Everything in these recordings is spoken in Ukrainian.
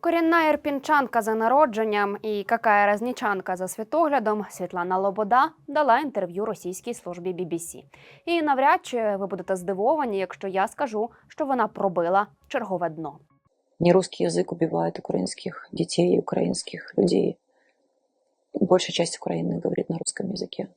Корінна ірпінчанка за народженням і какая разнічанка за світоглядом Світлана Лобода дала інтерв'ю російській службі BBC. І навряд чи ви будете здивовані, якщо я скажу, що вона пробила чергове дно. Нерусский язык убивает украинских детей и украинских людей. Большая часть Украины говорит на русском языке.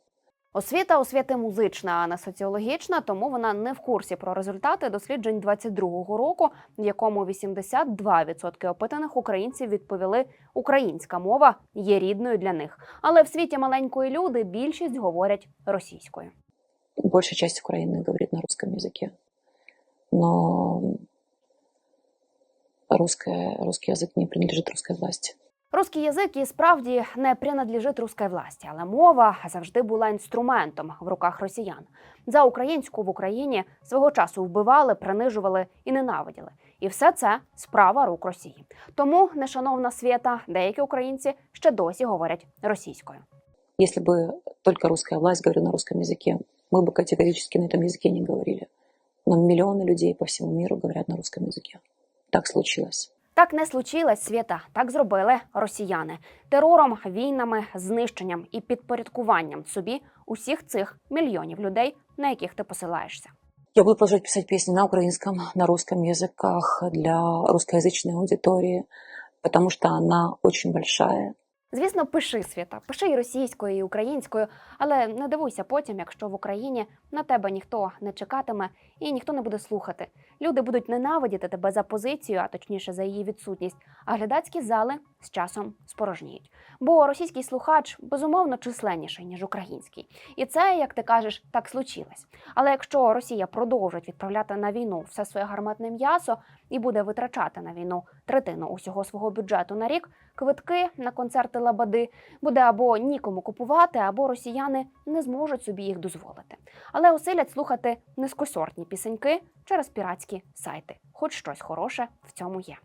Освіта освіти музична, а не соціологічна, тому вона не в курсі про результати досліджень 22-го року, в якому 82% опитаних українців відповіли, українська мова є рідною для них. Але в світі маленької люди більшість говорять російською. Большая часть Украины говорит на русском языке. Но русское, русский язык не принадлежит русской власти. Русський язик і справді не принадлежить руській власті, але мова завжди була інструментом в руках росіян. За українську в Україні свого часу вбивали, принижували і ненавиділи. І все це справа рук Росії. Тому, нешановна свята, деякі українці ще досі говорять російською. Если бы только русская власть говорила на русском языке, мы бы категорически на этом языке не говорили. Но миллионы людей по всему миру говорят на русском языке. Так случилось. Так не случилось свята. Так зробили росіяни терором, війнами, знищенням і підпорядкуванням собі усіх цих мільйонів людей, на яких ти посилаєшся. Я буду продолжать писать песни на украинском, на русском языках для русскоязычной аудитории, потому что она очень большая. Звісно, пиши свята, пиши і російською, і українською, але не дивуйся потім, якщо в Україні на тебе ніхто не чекатиме і ніхто не буде слухати. Люди будуть ненавидіти тебе за позицію, а точніше за її відсутність. А глядацькі зали з часом спорожніють. Бо російський слухач безумовно численніший ніж український, і це, як ти кажеш, так случилось. Але якщо Росія продовжить відправляти на війну все своє гарматне м'ясо і буде витрачати на війну третину усього свого бюджету на рік, квитки на концерти Лабади буде або нікому купувати, або росіяни не зможуть собі їх дозволити. Але осилять слухати низькосортні пісеньки через піратські сайти. Хоч щось хороше в цьому є.